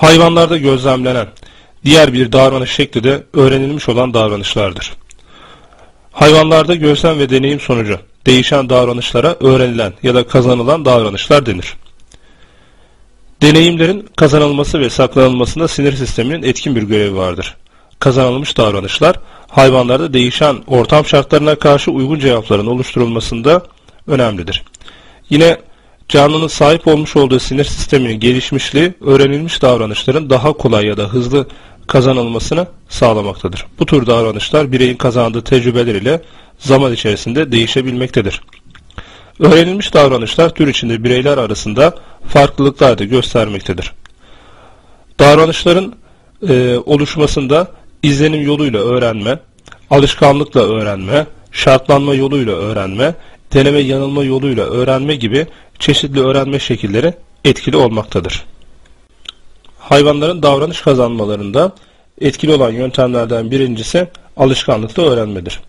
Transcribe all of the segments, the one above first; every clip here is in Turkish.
Hayvanlarda gözlemlenen diğer bir davranış şekli de öğrenilmiş olan davranışlardır. Hayvanlarda gözlem ve deneyim sonucu değişen davranışlara öğrenilen ya da kazanılan davranışlar denir. Deneyimlerin kazanılması ve saklanılmasında sinir sisteminin etkin bir görevi vardır. Kazanılmış davranışlar hayvanlarda değişen ortam şartlarına karşı uygun cevapların oluşturulmasında önemlidir. Yine canlının sahip olmuş olduğu sinir sisteminin gelişmişliği öğrenilmiş davranışların daha kolay ya da hızlı kazanılmasını sağlamaktadır. Bu tür davranışlar bireyin kazandığı tecrübeler ile zaman içerisinde değişebilmektedir. Öğrenilmiş davranışlar tür içinde bireyler arasında farklılıklar da göstermektedir. Davranışların e, oluşmasında izlenim yoluyla öğrenme, alışkanlıkla öğrenme, şartlanma yoluyla öğrenme, deneme yanılma yoluyla öğrenme gibi çeşitli öğrenme şekilleri etkili olmaktadır. Hayvanların davranış kazanmalarında etkili olan yöntemlerden birincisi alışkanlıkla öğrenmedir.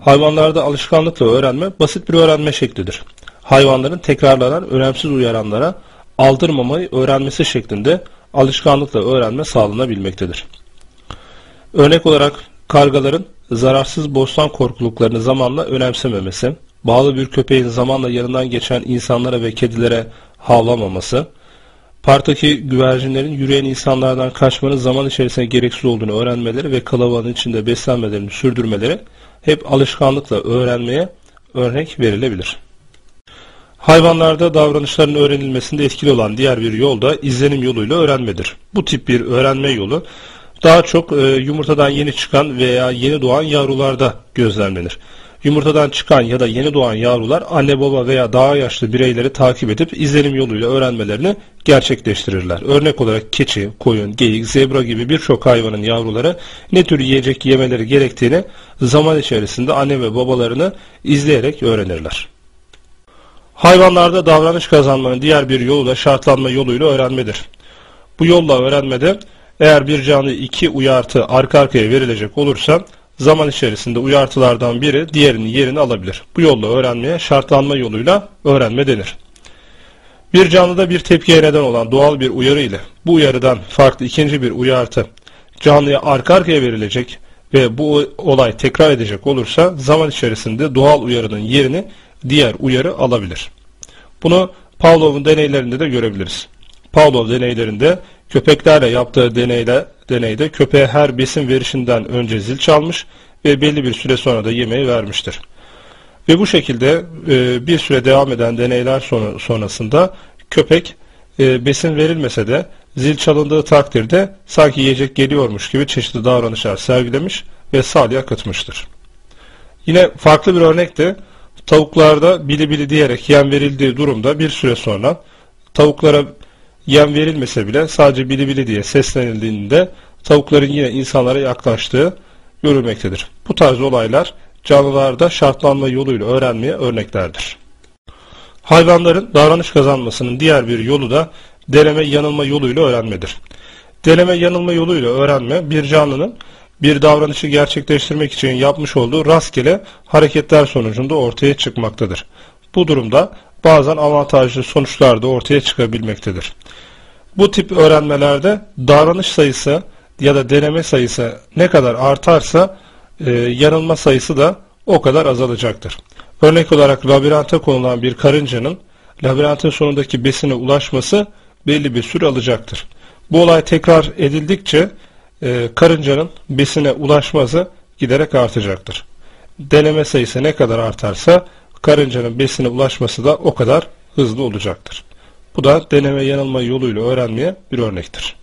Hayvanlarda alışkanlıkla öğrenme basit bir öğrenme şeklidir. Hayvanların tekrarlanan önemsiz uyaranlara aldırmamayı öğrenmesi şeklinde alışkanlıkla öğrenme sağlanabilmektedir. Örnek olarak kargaların zararsız bostan korkuluklarını zamanla önemsememesi, bağlı bir köpeğin zamanla yanından geçen insanlara ve kedilere havlamaması, parktaki güvercinlerin yürüyen insanlardan kaçmanın zaman içerisinde gereksiz olduğunu öğrenmeleri ve kalabalığın içinde beslenmelerini sürdürmeleri hep alışkanlıkla öğrenmeye örnek verilebilir. Hayvanlarda davranışların öğrenilmesinde etkili olan diğer bir yol da izlenim yoluyla öğrenmedir. Bu tip bir öğrenme yolu daha çok e, yumurtadan yeni çıkan veya yeni doğan yavrularda gözlemlenir. Yumurtadan çıkan ya da yeni doğan yavrular anne baba veya daha yaşlı bireyleri takip edip izlenim yoluyla öğrenmelerini gerçekleştirirler. Örnek olarak keçi, koyun, geyik, zebra gibi birçok hayvanın yavruları ne tür yiyecek yemeleri gerektiğini zaman içerisinde anne ve babalarını izleyerek öğrenirler. Hayvanlarda davranış kazanmanın diğer bir yolu da şartlanma yoluyla öğrenmedir. Bu yolla öğrenmede eğer bir canlı iki uyartı arka arkaya verilecek olursa zaman içerisinde uyartılardan biri diğerinin yerini alabilir. Bu yolla öğrenmeye şartlanma yoluyla öğrenme denir. Bir canlıda bir tepkiye neden olan doğal bir uyarı ile bu uyarıdan farklı ikinci bir uyartı canlıya arka arkaya verilecek ve bu olay tekrar edecek olursa zaman içerisinde doğal uyarının yerini diğer uyarı alabilir. Bunu Pavlov'un deneylerinde de görebiliriz. Pavlov deneylerinde köpeklerle yaptığı deneyle, deneyde köpeğe her besin verişinden önce zil çalmış ve belli bir süre sonra da yemeği vermiştir. Ve bu şekilde e, bir süre devam eden deneyler sonra, sonrasında köpek e, besin verilmese de zil çalındığı takdirde sanki yiyecek geliyormuş gibi çeşitli davranışlar sergilemiş ve salya akıtmıştır. Yine farklı bir örnek de tavuklarda bili bili diyerek yem verildiği durumda bir süre sonra tavuklara yem verilmese bile sadece bili bili diye seslenildiğinde tavukların yine insanlara yaklaştığı görülmektedir. Bu tarz olaylar canlılarda şartlanma yoluyla öğrenmeye örneklerdir. Hayvanların davranış kazanmasının diğer bir yolu da deneme yanılma yoluyla öğrenmedir. Deneme yanılma yoluyla öğrenme bir canlının bir davranışı gerçekleştirmek için yapmış olduğu rastgele hareketler sonucunda ortaya çıkmaktadır. Bu durumda bazen avantajlı sonuçlar da ortaya çıkabilmektedir. Bu tip öğrenmelerde davranış sayısı ya da deneme sayısı ne kadar artarsa e, yanılma sayısı da o kadar azalacaktır. Örnek olarak labirente konulan bir karıncanın labirentin sonundaki besine ulaşması belli bir süre alacaktır. Bu olay tekrar edildikçe e, karıncanın besine ulaşması giderek artacaktır. Deneme sayısı ne kadar artarsa karıncanın besine ulaşması da o kadar hızlı olacaktır. Bu da deneme yanılma yoluyla öğrenmeye bir örnektir.